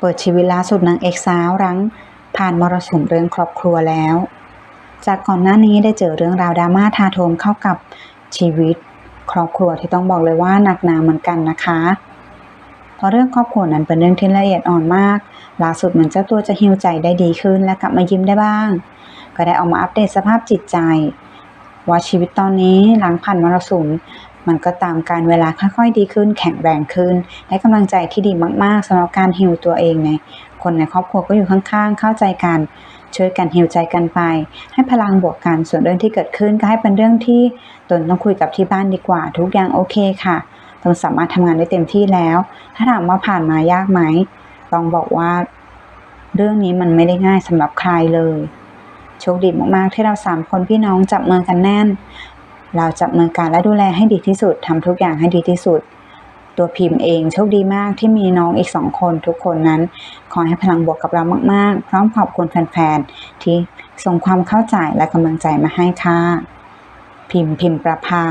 เปิดชีวิตล่าสุดนางเอกสาวรั้ง ผ่านมรสุมเรื่องครอบครัวแล้ว จากก่อนหน้านี้ได้เจอเรื่องราวดราม่าทาโถมเข้ากับชีวิต ครอบครัวที่ต้องบอกเลยว่าหนักหนาเหมือนกันนะคะ เพราะเรื่องครอบครัวนั้นเป็นเรื่องที่ละเอียดอ่อนมาก ล่าสุดเหมือนเจ้าตัวจะฮิวใจได้ดีขึ้นและกลับมายิ้มได้บ้าง ก็ได้ออกมาอัปเดตสภาพจิตใจ ว่าชีวิตตอนนี้หลังผ่านมรสุม มันก็ตามการเวลาค่อยๆดีขึ้น แข็งแรงขึ้น ได้กำลังใจที่ดีมากๆสำหรับการฮิวตัวเองในคนในครอบครัวก็อยู่ข้างๆ เข้าใจกัน ช่วยกันฮิวใจกันไป ให้พลังบวกกันส่วนเรื่องที่เกิดขึ้นก็ให้เป็นเรื่องที่ตนต้องคุยกับที่บ้านดีกว่า ทุกอย่างโอเคค่ะตนสามารถทำงานได้เต็มที่แล้ว ถ้าถามว่าผ่านมายากไหมต้องบอกว่า เรื่องนี้มันไม่ได้ง่ายสำหรับใครเลยโชคดีมากๆที่เราสามคนพี่น้องจับมือกันแน่น เราจับมือกันและดูแลให้ดีที่สุดทำทุกอย่างให้ดีที่สุด ตัวพิมพ์เองโชคดีมากที่มีน้องอีกสองคนทุกคนนั้น ขอให้พลังบวกกับเรามากๆ พร้อมขอบคุณแฟนๆ ที่ส่งความเข้าใจและกำลังใจมาให้ค่ะ พิมพ์พิมพ์ประภา